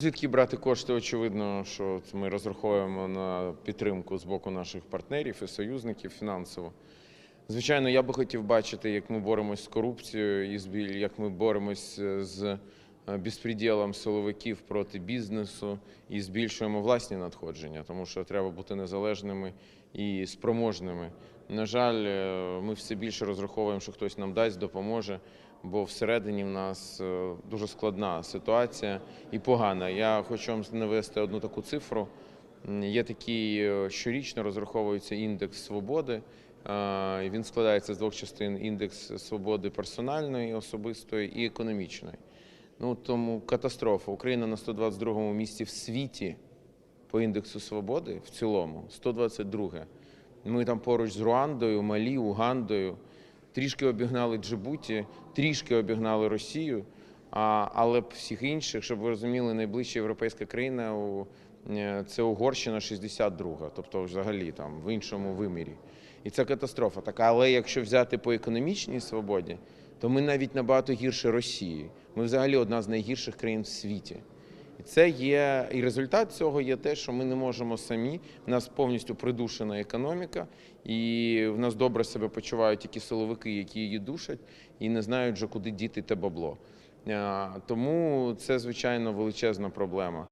Звідки брати кошти? Очевидно, що ми розраховуємо на підтримку з боку наших партнерів і союзників фінансово. Звичайно, я би хотів бачити, як ми боремось з корупцією як ми боремось е, з е, безпреділом силовиків проти бізнесу і збільшуємо власні надходження, тому що треба бути незалежними і спроможними. На жаль, е, ми все більше розраховуємо, що хтось нам дасть, допоможе, бо всередині в нас е, дуже складна ситуація і погана. Я хочу вам навести одну таку цифру. Є такий е, щорічно розраховується індекс свободи. Е, Він складається з двох частин: індекс свободи персональної, особистої і економічної. Ну тому катастрофа. Україна на 122-му місці в світі по індексу свободи в цілому 122. Ми там поруч з Руандою, Малі, Угандою. Трішки обігнали Джибуті, трішки обігнали Росію. А, але всіх інших, щоб ви розуміли, найближча європейська країна у- е, це Угорщина 62, тобто взагалі там в іншому вимірі. І це катастрофа така. Але якщо взяти по економічній свободі, то ми навіть набагато гірше Росії. Ми взагалі одна з найгірших країн в світі. Це є і результат цього є те, що ми не можемо самі. У нас повністю придушена економіка, і в нас добре себе почувають тільки силовики, які її душать, і не знають вже, куди діти те бабло. Тому це звичайно величезна проблема.